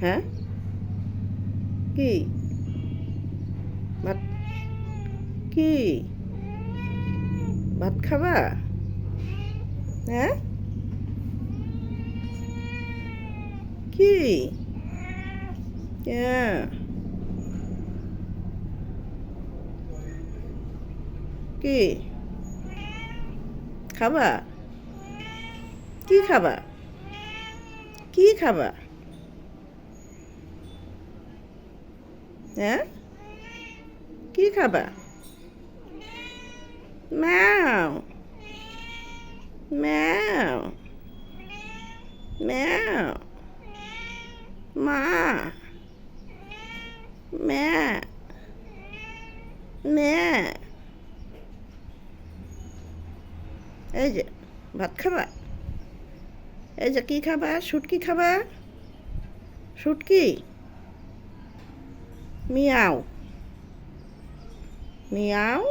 হ্যাঁ? কি? ভাত কি? ভাত খাবা? হ্যাঁ? কি? হ্যাঁ। কি? খাবা? কি খাবা? কি খাবা? হ্যাঁ? কি খাবা ম্যাও। ম্যাও। ম্যাও। মা। ম্যা। ম্যা। এই যে, ভাত খাবা? এই যে, কি খাবা? শুটকি খাবা? শুটকি? Miao Miao